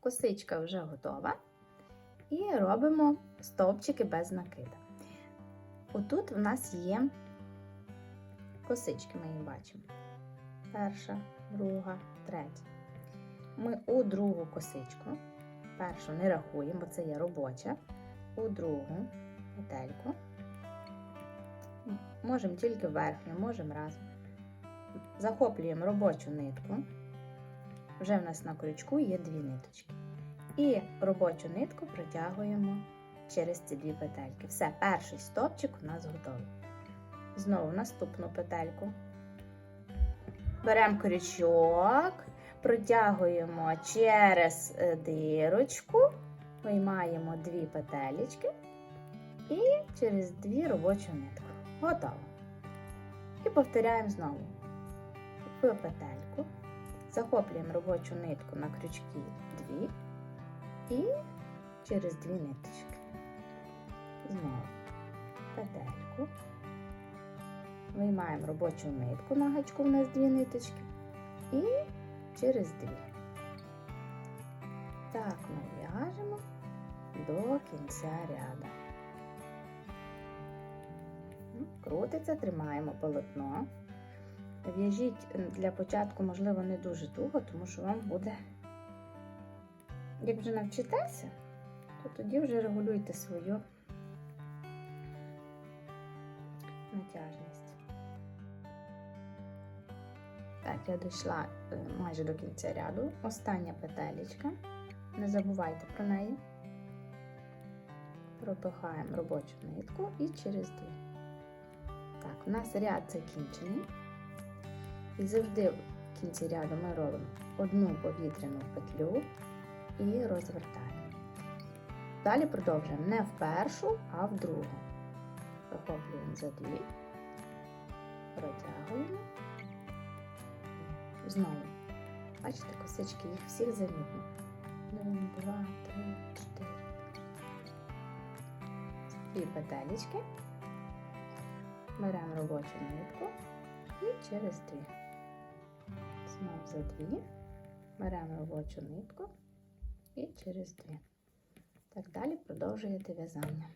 косичка вже готова. І робимо стовпчики без накида. Отут в нас є косички, ми їх бачимо. Перша, друга, третя. Ми у другу косичку, першу не рахуємо, бо це є робоча, у другу петельку. Можемо тільки верхню, можемо разом. Захоплюємо робочу нитку. Вже в нас на крючку є дві ниточки. І робочу нитку протягуємо через ці дві петельки. Все, перший стопчик у нас готовий. Знову наступну петельку. Беремо крючок, протягуємо через е, дирочку, виймаємо дві петелечки і через дві робочу нитку. Готово. І повторяємо знову. Петельку, захоплюємо робочу нитку на крючки дві і через дві ниточки. Знову петельку. Виймаємо робочу нитку на гачку, у нас дві ниточки. І через дві. Так ми в'яжемо до кінця ряду. Крутиться, тримаємо полотно. В'яжіть для початку, можливо, не дуже туго, тому що вам буде, як вже навчитеся, то тоді вже регулюйте свою натяжність. Так, я дійшла е, майже до кінця ряду. Остання петелечка. Не забувайте про неї. Пропихаємо робочу нитку і через дві. Так, у нас ряд закінчений. І завжди в кінці ряду ми робимо одну повітряну петлю і розвертаємо. Далі продовжуємо не в першу, а в другу. Захоплюємо за дві, протягуємо. Знову. Бачите, косички, їх всіх замітно. Один, два, три, чотири. Дві петелечки. Беремо робочу нитку і через дві. Знов за дві. Беремо робочу нитку і через дві. Так далі продовжуєте в'язання.